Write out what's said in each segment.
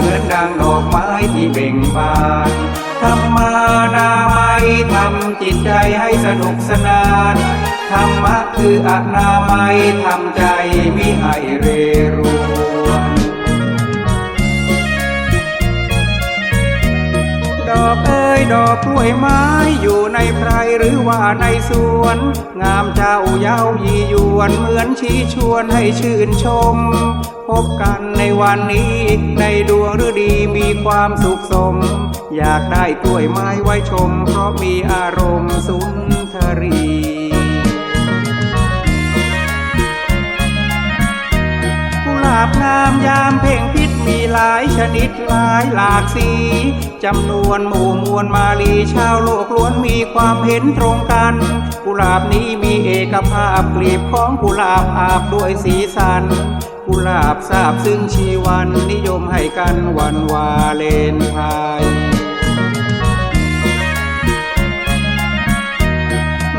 เหมือนดังดอกไม้ที่เบ่งบานธรรมานามัยทำจิตใจให้สนุกสนานธรรมะคืออนามัยทำใจมิให้เรรูดอกอ ยดอกกล้วยไม้อยู่ในไพรหรือว่าในสวน งามเจ้าเย้ายียวนเหมือนชี้ชวนให้ชื่นชม พบกันในวันนี้ ในดวงฤดีมีความสุขสม อยากได้กล้วยไม้ไว้ชม เพราะมีอารมณ์สุนทรีกุหลาบงามยามเพ่งพิ มีหลายชนิดหลายหลากสีจำนวนหมู่มวลมาลีชาวโลกล้วนมีความเห็นตรงกัน กุหลาบนี้มีเอกภาพกลีบของกุหลาบอาบด้วยสีสัน กุหลาบทราบซึ่งชีวันนิยมให้กันวันวาเลนไทน์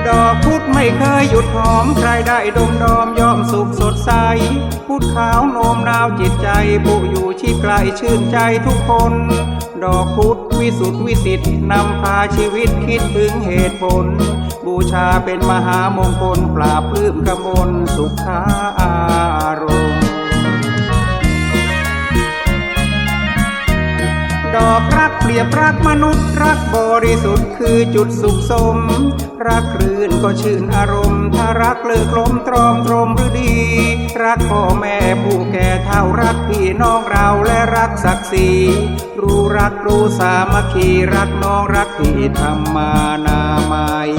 ดอกพุธไม่เคยหยุดหอมใครได้ดมดอมย่อมสุขสดใส พุธขาวโนมนาวจิตใจผู้อยู่ชีพไกลชื่นใจทุกคน ดอกพุธวิสุทธิวิสิทธินำพาชีวิตคิดถึงเหตุผล บูชาเป็นมหามงคลปราบปลื้มกมลสุขาอารม ดอกรักเปรียบรักมนุษย์รักบริสุทธิ์คือจุดสุขสม รักคลื่นก็ชื่นอารมณ์ ถ้ารักเลิกลมตรอมตรมหรือดี รักพ่อแม่ผู้แก่เท่ารักพี่น้องเราและรักศักดิ์ศรีรู้รักรู้สามัคคีรักน้องรักพี่ธรรมานามัย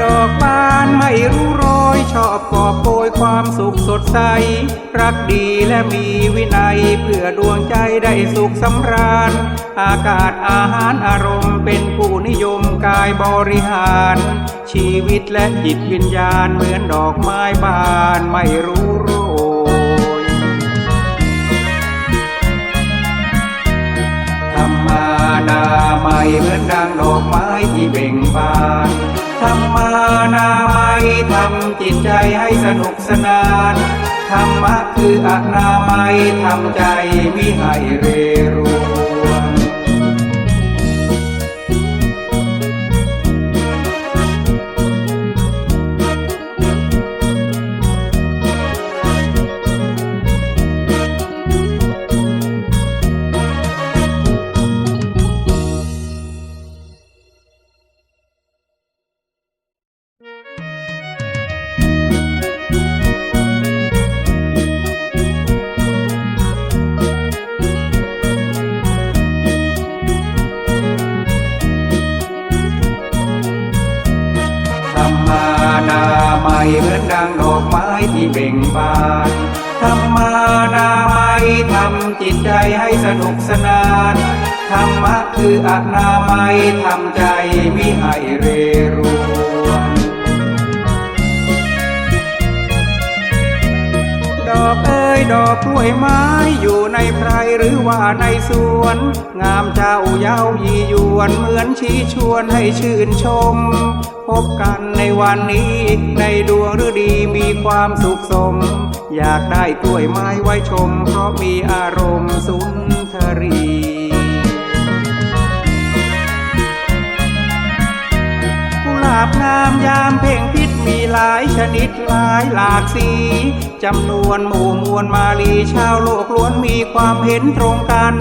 ดอกบานไม่รู้ ชอบกอบโกยความสุขสดใส รักดีและมีวินัยเพื่อดวงใจได้สุขสำราญ อากาศอาหารอารมณ์เป็นผู้นิยมกายบริหาร ชีวิตและจิตวิญญาณเหมือนดอกไม้บานไม่รู้โรยธรรมานามัยเหมือนดังดอกไม้ที่เบ่งบาน ธรรมานามัยทำจิตใจให้สนุกสนาน ธรรมะคืออนามัยทำใจมิให้เรรวน เหมือนดังดอกไม้ที่เบ่งบานธรรมานามัยทำจิตใจให้สนุกสนานธรรมะคืออนามัยทำใจมิให้เรรูดอกอ ยดอกกล้วยไม้อยู่ในไพรหรือว่าในสวน งามเจ้าเย้ายียวนเหมือนชี้ชวนให้ชื่นชม พบกันในวันนี้ ในดวงฤดีมีความสุขสม อยากได้กล้วยไม้ไว้ชม เพราะมีอารมณ์สุนทรีาบงามยามเพ่งพิษมีหลายชนิดหลายหลากสีจำนวนหมู่มวลมาลีชาวโลกล้วนมีความเห็นตรงกัน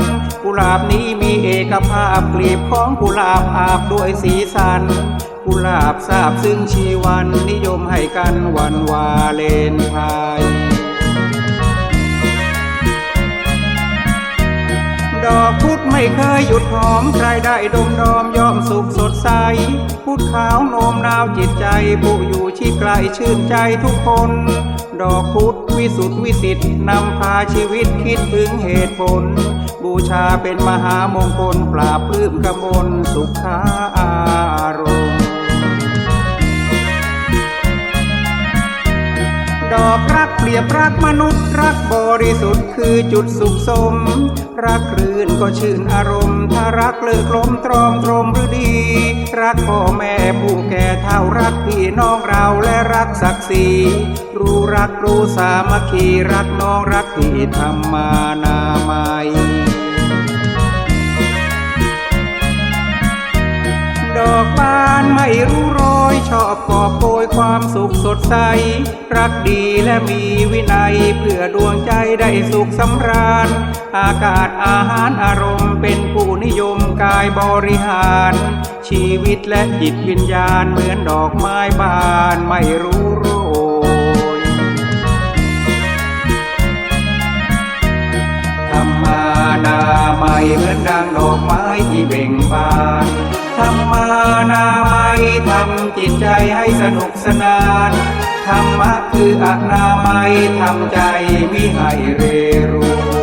กุหลาบนี้มีเอกภาพกลีบของกุหลาบอาบด้วยสีสัน กุหลาบทราบซึ่งชีวันนิยมให้กันวันวาเลนไทน์ดอก ไม่เคยหยุดหอมใครได้ดมดอมย่อมสุขสดใสพูดขาวโนมนาวจิตใจผู้อยู่ที่ไกลชื่นใจทุกคน ดอกพุธวิสุทธิวิสิทธินำพาชีวิตคิดถึงเหตุผล บูชาเป็นมหามงคลปราบปลื้มกมลสุขาอารมณ์ ดอกรักเปรียบรักมนุษย์รักบริสุทธิ์คือจุดสุขสม รักคลื่นก็ชื่นอารมณ์ ถ้ารักเลิกลมตรอมตรมหรือดี รักพ่อแม่ผู้แก่เท่ารักพี่น้องเราและรักศักดิ์ศรีรู้รักรู้สามัคคีรักน้องรักพี่ธรรมานามัย รู้โรยชอบกอบโกยความสุขสดใส รักดีและมีวินัยเพื่อดวงใจได้สุขสำราญ อากาศอาหารอารมณ์เป็นผู้นิยมกายบริหาร ชีวิตและจิตวิญญาณเหมือนดอกไม้บานไม่รู้โรยธรรมานามัยเหมือนดังดอกไม้ที่เบ่งบาน ธรรมานามัยทำจิตใจให้สนุกสนานธรรมะคืออนามัยทำใจมิให้เรรู